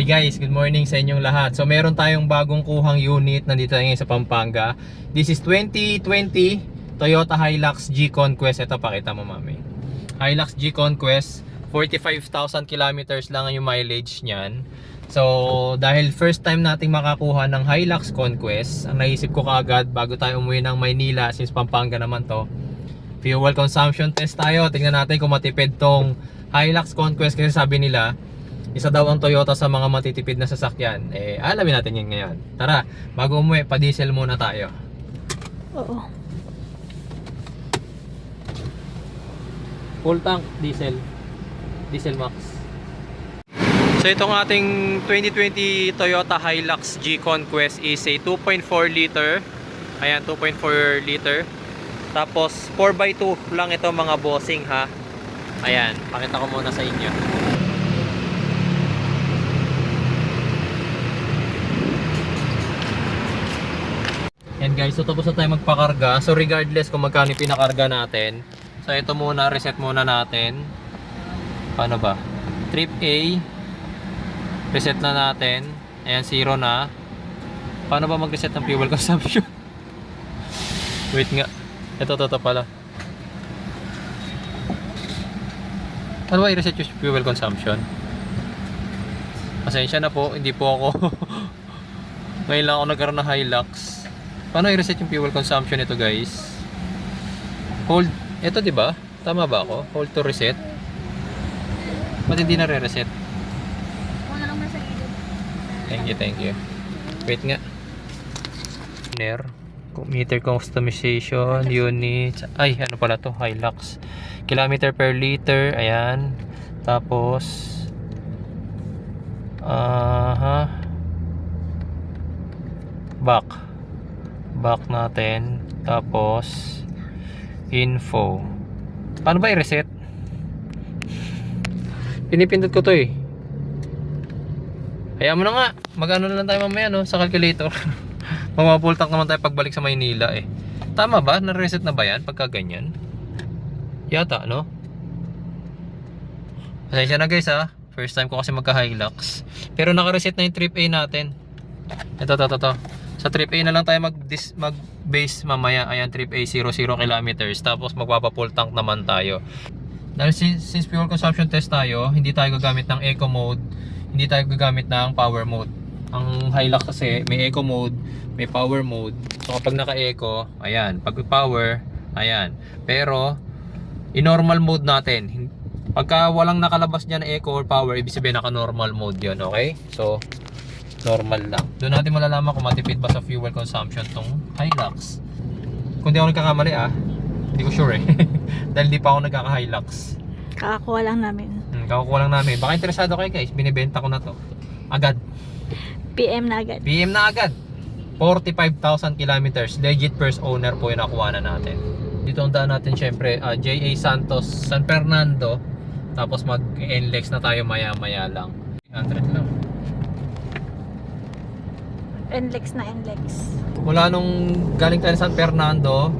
Hey guys, good morning sa inyong lahat. So meron tayong bagong kuhang unit nandito ngayon sa Pampanga. This is 2020 Toyota Hilux G Conquest. Ito pakita mo mami. Hilux G Conquest, 45,000 kilometers lang yung mileage niyan. So dahil first time nating makakuha ng Hilux Conquest, ang naisip ko kaagad bago tayo umuwi ng Maynila since Pampanga naman to. Fuel consumption test tayo. Tingnan natin kung matipid tong Hilux Conquest kasi sabi nila isa daw ang Toyota sa mga matitipid na sasakyan. Eh, alamin natin yan ngayon. Tara, bago umuwi, pa-diesel muna tayo. Oo. Full tank, diesel. Diesel max. So itong ating 2020 Toyota Hilux G Conquest is a 2.4 liter. Ayan, 2.4 liter. Tapos 4x2 lang ito mga bossing ha. Ayan, pakita ko muna sa inyo. Yan guys, so tapos na tayo magpakarga. So regardless kung magkano pinakarga natin. So ito muna, reset muna natin. Paano ba? Trip A. Reset na natin. Ayan, zero na. Paano ba mag-reset ng fuel consumption? Wait nga. Ito, ito pala. Paano ba i-reset yung fuel consumption? Pasensya na po, hindi po ako Ngayon lang ako nagkaroon ng Hilux. Paano i-reset yung fuel consumption nito guys? Hold, ito ba? Tama ba ako? Hold to reset? Ba't hindi na re-reset? Wala lang gilid. Thank you, thank you. Wait nga. Ner. Meter customization, units. Ay, ano pala to? Hilux. Kilometer per liter. Ayan. Tapos, aha. back. Back natin. Tapos, info. Paano ba i-reset? Pinipindot ko to eh. Hayaan mo na nga. Mag-ano na lang tayo mamaya no, sa calculator. Mamapultak naman tayo pagbalik sa Maynila eh. Tama ba? Na-reset na ba yan pagka ganyan? Yata, no? Pasensya na guys ha. First time ko kasi magka-Hilux. Pero naka-reset na yung trip A natin. Ito, ito, ito, ito. Sa trip A na lang tayo mag-base mag base mamaya. Ayan, trip A 00 kilometers. Tapos magpapa-full tank naman tayo. Dahil since, since fuel consumption test tayo, hindi tayo gagamit ng eco mode, hindi tayo gagamit ng power mode. Ang Hilux kasi may eco mode, may power mode. So kapag naka-eco, ayan, pag power, ayan. Pero in normal mode natin, pagka walang nakalabas diyan na eco or power, ibig sabihin naka-normal mode 'yon, okay? So normal lang. Doon natin malalaman kung matipid ba sa fuel consumption tong Hilux. Kung di ako nagkakamali ah, hindi ko sure eh. Dahil di pa ako nagkaka-Hilux. Kakakuha lang namin. Hmm, kakukuha lang namin. Baka interesado kayo guys, binibenta ko na to. Agad. PM na agad. PM na agad. 45,000 kilometers. Legit first owner po yung nakuha na natin. Dito ang daan natin syempre, ah, JA Santos, San Fernando. Tapos mag-NLEX na tayo maya-maya lang. 300 lang. NLEX na NLEX. Mula nung galing tayo sa San Fernando,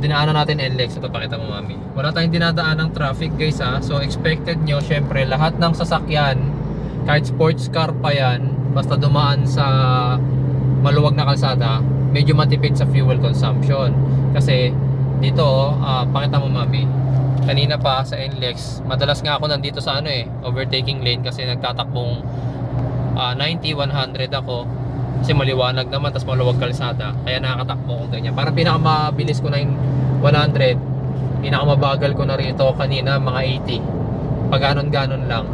dinaanan natin NLEX. Ito pakita mo mami. Wala tayong dinadaan ng traffic guys ha. So expected nyo syempre lahat ng sasakyan, kahit sports car pa yan, basta dumaan sa maluwag na kalsada, medyo matipid sa fuel consumption. Kasi dito, ah, pakita mo mami, kanina pa sa NLEX, madalas nga ako nandito sa ano eh, overtaking lane kasi nagtatakbong ah, 90, 100 ako kasi maliwanag naman tapos maluwag kalsada. Kaya nakakatakbo kong ganyan. Parang pinakamabilis ko na yung 100 pinakamabagal ko na rito kanina mga 80 pag ganon ganon lang.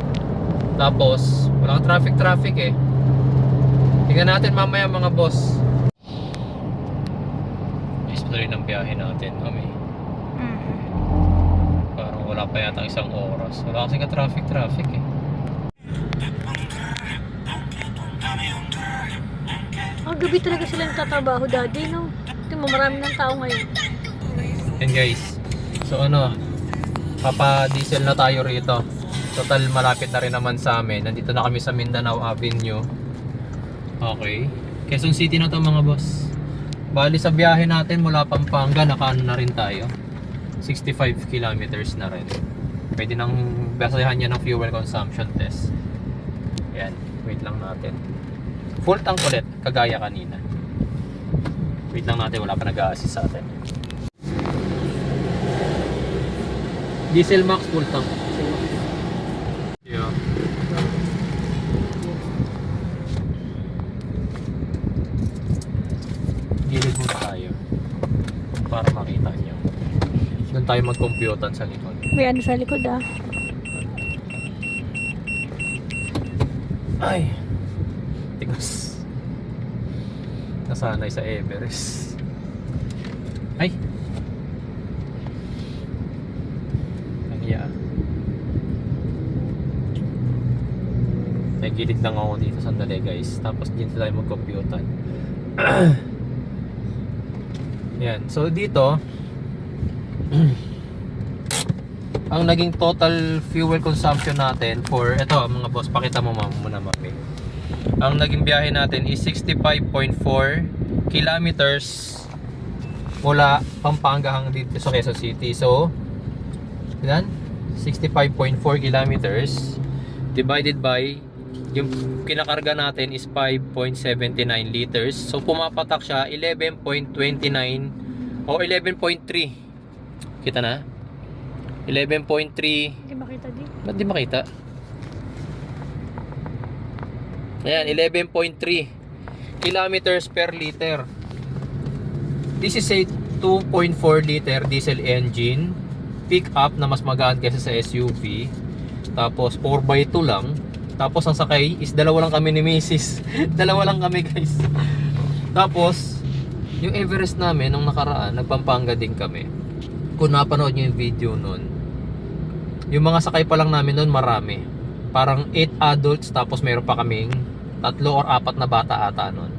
Tapos wala kang traffic traffic eh. Tingnan natin mamaya mga boss. Nice pa rin ang biyahe natin kami Mm. parang wala pa yata isang oras. Wala kasi ka traffic traffic eh gabi talaga sila nagtatrabaho daddy, no? Tingnan mo, marami ng tao ngayon. Yan guys. So ano, papa-diesel na tayo rito. Total malapit na rin naman sa amin. Nandito na kami sa Mindanao Avenue. Okay. Quezon City na to mga boss. Bali sa biyahe natin mula Pampanga, nakaano na rin tayo. 65 kilometers na rin. Pwede nang basahan niya ng fuel consumption test. Yan. Wait lang natin. Full tank ulit, kagaya kanina. Wait lang natin, wala pa nag-a-assist sa atin. Diesel max full tank. Yeah. Gilid mo tayo para makita nyo. Doon tayo mag-computan sa likod. May ano sa likod ah. Ay! Tigas. Nasanay sa Everest. Ay! Ang iya. May gilid lang ako dito sandali guys. Tapos dito tayo mag-computan. Yan. So dito, ang naging total fuel consumption natin for ito mga boss pakita mo muna mapi ang naging biyahe natin is 65.4 kilometers mula Pampanga hanggang dito sa Quezon City. So yan 65.4 kilometers divided by yung kinakarga natin is 5.79 liters. So pumapatak siya 11.29 o 11.3 kita na? 11.3 Hindi makita din. Ba't di makita? Ayan, 11.3 kilometers per liter. This is a 2.4 liter diesel engine. Pick up na mas magaan kaysa sa SUV. Tapos 4x2 lang. Tapos ang sakay is dalawa lang kami ni Mrs. dalawa lang kami guys. Tapos yung Everest namin nung nakaraan, nagpampanga din kami. Kung napanood nyo yung video nun, yung mga sakay pa lang namin noon marami. Parang 8 adults tapos meron pa kaming tatlo or apat na bata ata noon.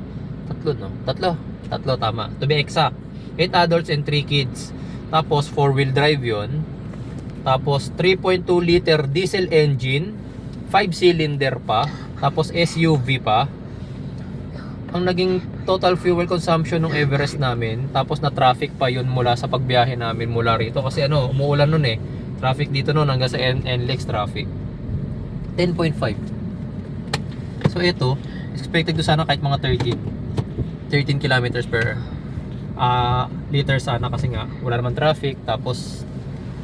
Tatlo no? Tatlo. Tatlo tama. To be exact. 8 adults and 3 kids. Tapos 4 wheel drive yon. Tapos 3.2 liter diesel engine, 5 cylinder pa, tapos SUV pa. Ang naging total fuel consumption ng Everest namin, tapos na traffic pa yun mula sa pagbiyahe namin mula rito kasi ano, umuulan nun eh. Traffic dito noon hanggang sa N NLEX traffic. 10.5. So ito, expected ko sana kahit mga 13 13 kilometers per ah liter sana kasi nga wala naman traffic tapos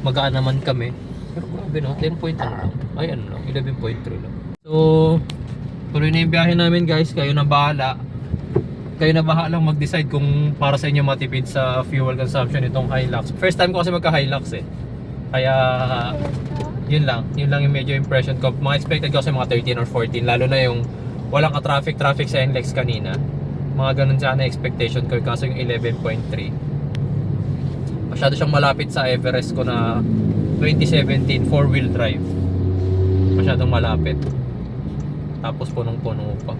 magaan naman kami. Pero grabe no, 10 point ano lang. Ay ano lang, 11.3 lang. So, tuloy na yung biyahe namin guys. Kayo na bahala. Kayo na bahalang mag-decide kung para sa inyo matipid sa fuel consumption itong Hilux. First time ko kasi magka-Hilux eh. Kaya yun lang, yun lang yung medyo impression ko. Mga expected ko kasi mga 13 or 14, lalo na yung walang ka-traffic traffic sa NLEX kanina. Mga ganun sana expectation ko, kaso yung 11.3. Masyado siyang malapit sa Everest ko na 2017 4-wheel drive. Masyadong malapit. Tapos punong-puno pa.